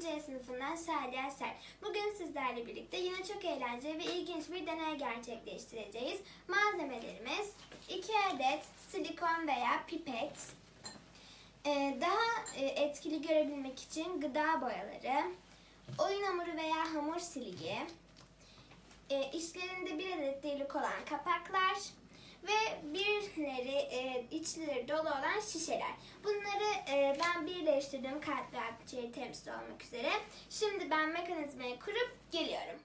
C sınıfından Salih Eser. Bugün sizlerle birlikte yine çok eğlenceli ve ilginç bir deney gerçekleştireceğiz. Malzemelerimiz 2 adet silikon veya pipet, ee, daha e, etkili görebilmek için gıda boyaları, oyun hamuru veya hamur siligi, e, içlerinde bir adet delik olan kapaklar ve e, içleri dolu olan şişeler. Bunları e, ben birleştirdim kalp ve akciğer temsil olmak üzere. Şimdi ben mekanizmayı kurup geliyorum.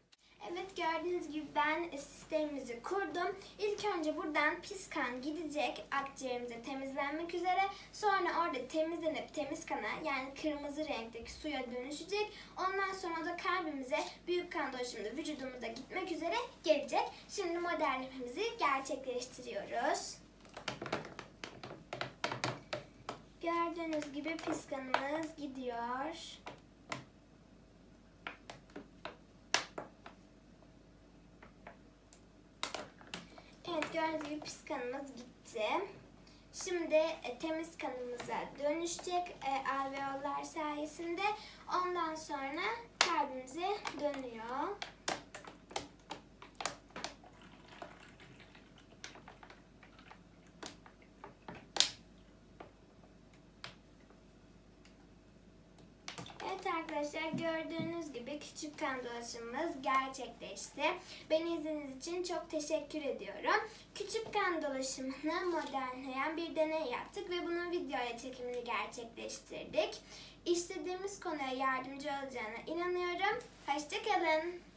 Evet gördüğünüz gibi ben sistemimizi kurdum. İlk önce buradan pis kan gidecek akciğerimize temizlenmek üzere. Sonra orada temizlenip temiz kana yani kırmızı renkteki suya dönüşecek. Ondan sonra da kalbimize büyük kan dolaşımında vücudumuza gitmek üzere gelecek. Şimdi modernimizi gerçekleştiriyoruz. Gördüğünüz gibi pis kanımız gidiyor. Evet gördüğünüz gibi pis kanımız gitti. Şimdi e, temiz kanımıza dönüşecek e, alveoller sayesinde. Ondan sonra kalbimize dönüyor. Evet arkadaşlar gördüğünüz gibi küçük kan dolaşımımız gerçekleşti. Beni izlediğiniz için çok teşekkür ediyorum. Küçük kan dolaşımını modernleyen bir deney yaptık ve bunun videoya çekimini gerçekleştirdik. İstediğimiz konuya yardımcı olacağına inanıyorum. Hoşçakalın.